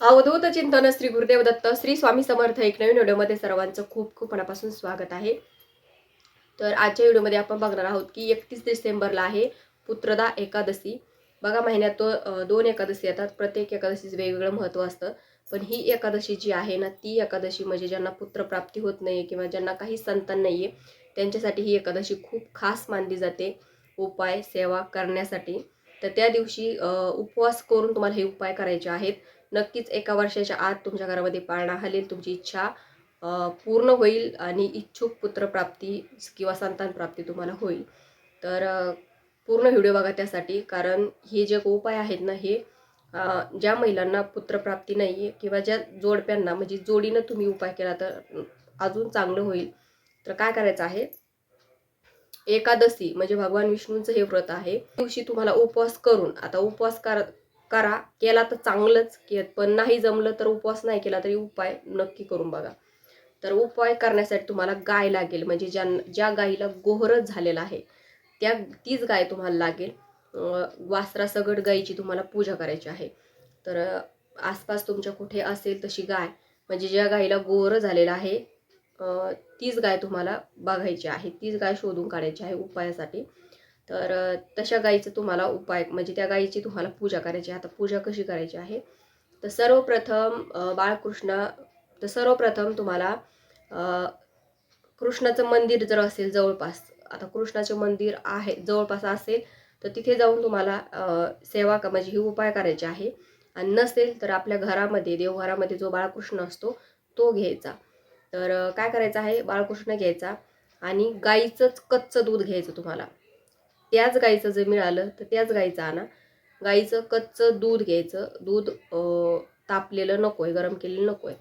अवधूत चिंतन श्री गुरुदेव दत्त श्री स्वामी समर्थ एक नवीन व्हिडिओमध्ये सर्वांचं खूप खूप मनापासून स्वागत आहे. तर आजच्या व्हिडिओमध्ये आपण बघणार आहोत की एकतीस डिसेंबरला आहे पुत्रदा एकादशी. बघा महिन्यात तो दोन एकादशी येतात प्रत्येक एकादशीचं वेगवेगळं महत्त्व असतं. पण ही एकादशी जी आहे ना ती एकादशी म्हणजे ज्यांना पुत्रप्राप्ती होत नाही किंवा ज्यांना काही संतान नाही आहे त्यांच्यासाठी ही एकादशी खूप खास मानली जाते उपाय सेवा करण्यासाठी. तर त्या दिवशी उपवास करून तुम्हाला हे उपाय करायचे आहेत. नक्कीच एका वर्षाच्या आत तुमच्या घरामध्ये पाळणा हलेल तुमची इच्छा पूर्ण होईल आणि इच्छुक पुत्रप्राप्ती किंवा संतान प्राप्ती तुम्हाला होईल. तर पूर्ण व्हिडिओ बघा त्यासाठी कारण हे जे उपाय आहेत ना हे ज्या महिलांना पुत्रप्राप्ती नाही आहे किंवा ज्या जोडप्यांना म्हणजे जोडीनं तुम्ही उपाय केला तर अजून चांगलं होईल. तर काय करायचं आहे? एकादशी म्हणजे भगवान विष्णूंचं हे व्रत आहे. दिवशी तुम्हाला उपवास करून आता उपवास कर करा. केला तर चांगलंच. के पण नाही जमलं तर उपवास नाही केला तरी उपाय नक्की करून बघा. तर उपाय करण्यासाठी तुम्हाला गाय लागेल. म्हणजे ज्या ज्या गाईला गोहरच झालेला आहे त्या तीच गाय तुम्हाला लागेल. वासरासगड वासरा गाईची तुम्हाला पूजा करायची आहे. तर आसपास तुमच्या कुठे असेल तशी गाय म्हणजे ज्या गाईला गोहर झालेला आहे तीच गाय तुम्हाला बघायची आहे. तीच गाय शोधून काढायची आहे उपायासाठी. तर तशा गाईचं तुम्हाला उपाय म्हणजे त्या गाईची तुम्हाला पूजा करायची आहे. आता पूजा कशी करायची आहे? तर सर्वप्रथम बाळकृष्ण तर सर्वप्रथम तुम्हाला कृष्णाचं मंदिर जर असेल जवळपास आता कृष्णाचे मंदिर आहे जवळपास असेल तर तिथे जाऊन तुम्हाला सेवा का म्हणजे ही उपाय करायचे आहे. आणि नसेल तर आपल्या घरामध्ये देवघरामध्ये जो बाळकृष्ण असतो तो घ्यायचा. तर काय करायचं आहे? बाळकृष्ण घ्यायचा आणि गाईचंच कच्चं दूध घ्यायचं तुम्हाला. त्याच गाईचं जर मिळालं तर त्याच गाईचं आणा. गाईचं कच्चं दूध घ्यायचं. दूध तापलेलं नको आहे गरम केलेलं नको आहे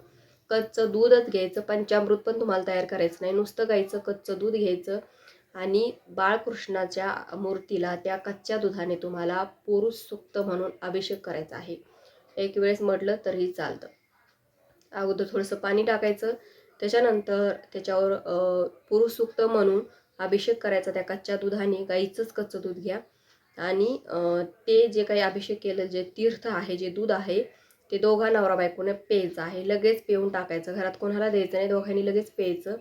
कच्चं दूधच घ्यायचं. पंचामृत पण तुम्हाला तयार करायचं नाही. नुसतं गाईचं कच्चं दूध घ्यायचं आणि बाळकृष्णाच्या मूर्तीला त्या कच्च्या दुधाने तुम्हाला पुरुष सुक्त म्हणून अभिषेक करायचा आहे. एक वेळेस म्हटलं तरीही चालतं. अगोदर थोडंसं पाणी टाकायचं. त्याच्यानंतर त्याच्यावर पुरुष सुक्त म्हणून अभिषेक करायचा त्या कच्च्या दुधाने गाईचंच कच्चं दूध घ्या. आणि ते जे काही अभिषेक केलं जे तीर्थ आहे जे दूध आहे ते दोघा नवरा बायकोने प्यायचं आहे. लगेच पिऊन टाकायचं. घरात कोणाला द्यायचं नाही दोघांनी लगेच प्यायचं.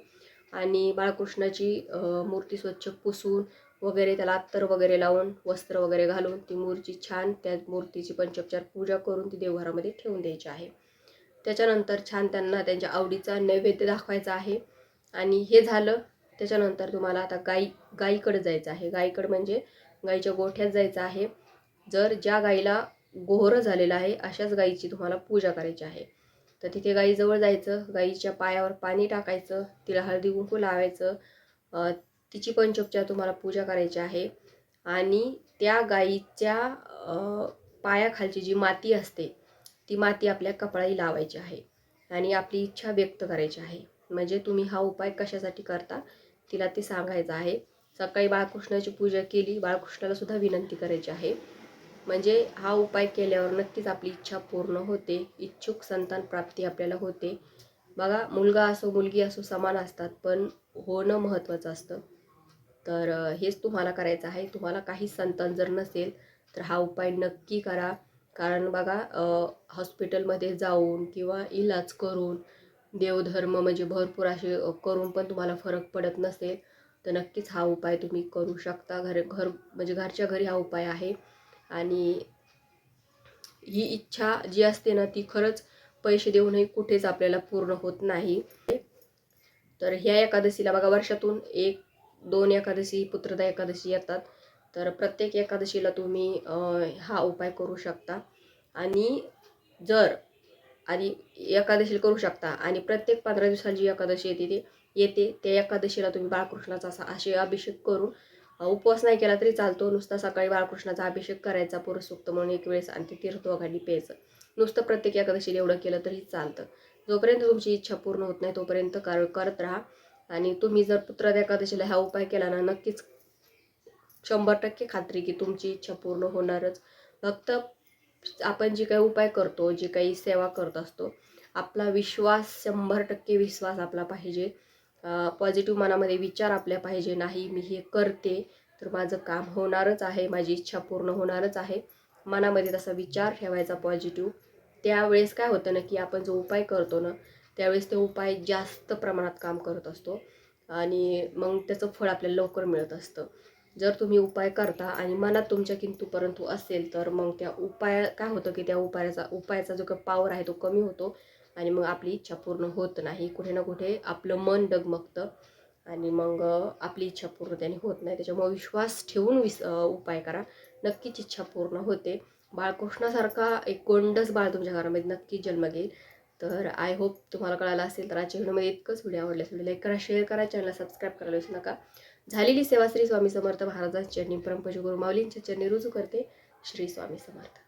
आणि बाळकृष्णाची मूर्ती स्वच्छ पुसून वगैरे त्याला अत्तर वगैरे लावून वस्त्र वगैरे घालून ती मूर्ती छान त्या मूर्तीची पंचोपचार पूजा करून ती देवघरामध्ये ठेवून द्यायची आहे. त्याच्यानंतर छान त्यांना त्यांच्या आवडीचा नैवेद्य दाखवायचा आहे. आणि हे झालं. त्याच्यानंतर तुम्हाला आता गाई गाईकडं जायचं आहे. गाईकडं म्हणजे गाईच्या गोठ्यात जायचं आहे. जर ज्या गाईला गोहरं झालेलं आहे अशाच गाईची तुम्हाला पूजा करायची आहे. तर तिथे गाईजवळ जायचं गाईच्या पायावर पाणी टाकायचं तिला हळदी कुंकू लावायचं तिची पंचोपचार तुम्हाला पूजा करायची आहे. आणि त्या गाईच्या पायाखालची जी माती असते ती माती आपल्या कपाळाही लावायची आहे. आणि आपली इच्छा व्यक्त करायची आहे. म्हणजे तुम्ही हा उपाय कशासाठी करता? तिला ते सांगायचं आहे. सकाळी बाळकृष्णाची पूजा केली. बाळकृष्णाला सुद्धा विनंती करायची आहे. म्हणजे हा उपाय केल्यावर नक्कीच आपली इच्छा पूर्ण होते. इच्छुक संतान प्राप्ती आपल्याला होते. बघा मुलगा असो मुलगी असो समान असतात पण होणं महत्त्वाचं असतं. तर हेच तुम्हाला करायचं आहे. तुम्हाला काही संतान जर नसेल तर हा उपाय नक्की करा. कारण बघा हॉस्पिटलमध्ये जाऊन किंवा इलाज करून देवधर्म म्हणजे भरपूर असे करून पण तुम्हाला फरक पडत नसेल तर नक्कीच हा उपाय तुम्ही करू शकता. घर घर म्हणजे घरच्या घरी हा उपाय आहे. आणि ही इच्छा जी असते ना ती खरंच पैसे देऊनही कुठेच आपल्याला पूर्ण होत नाही. तर ह्या एकादशीला बघा वर्षातून एक दोन एकादशी पुत्रदा एकादशी येतात. तर प्रत्येक एकादशीला तुम्ही हा उपाय करू शकता. आणि जर आणि एकादशीला करू शकता. आणि प्रत्येक पंधरा दिवसाला जी एकादशी येते ती येते. त्या एकादशीला तुम्ही बाळकृष्णाचा असा असे अभिषेक करून उपवास नाही केला तरी चालतो. नुसता सकाळी बाळकृष्णाचा अभिषेक करायचा पुरुषसुक्त म्हणून एक वेळेस आणि ते तीर्थोगाडी प्यायचं. नुसतं प्रत्येक एकादशीला एवढं केलं तरी चालतं. जोपर्यंत तुमची इच्छा पूर्ण होत नाही तोपर्यंत कर करत राहा. आणि तुम्ही जर पुत्रात एकादशीला हा उपाय केला ना नक्कीच शंभर टक्के खात्री की तुमची इच्छा पूर्ण होणारच. फक्त आपण जे काही उपाय करतो जे काही सेवा करत असतो आपला विश्वास शंभर टक्के विश्वास आपला पाहिजे. पॉझिटिव्ह मनामध्ये विचार आपल्या पाहिजे नाही मी हे करते तर माझं काम होणारच आहे माझी इच्छा पूर्ण होणारच आहे. मनामध्ये तसा विचार ठेवायचा पॉझिटिव्ह त्यावेळेस काय होतं ना की आपण जो उपाय करतो ना त्यावेळेस तो उपाय जास्त प्रमाणात काम करत असतो. आणि मग त्याचं फळ आपल्याला लवकर मिळत असतं. जर तुम्ही उपाय करता आणि मनात तुमच्या किंतु परंतु असेल तर मग त्या उपाय काय होतं की त्या उपायाचा उपायाचा जो काही पावर आहे तो कमी होतो आणि मग आपली इच्छा पूर्ण होत नाही. कुठे ना कुठे आपलं मन डगमगतं आणि मग आपली इच्छा पूर्ण त्याने होत नाही. त्याच्यामुळे विश्वास ठेवून विस उपाय करा. नक्कीच इच्छा पूर्ण होते. बाळकृष्णासारखा एक गोंडस बाळ तुमच्या घरामध्ये नक्की जन्म घेईल. तर आय होप तुम्हाला कळालं असेल तर आजच्या व्हिडिओमध्ये इतकंच. व्हिडिओ आवडल्यास व्हिडिओ लाईक करा शेअर करा चॅनलला सबस्क्राईब करायला विसरू नका. झालेली सेवा श्री स्वामी समर्थ महाराजांच्या चरणी परमपूज्य गुरु माऊलींच्या चरणी रुजू करते श्री स्वामी समर्थ.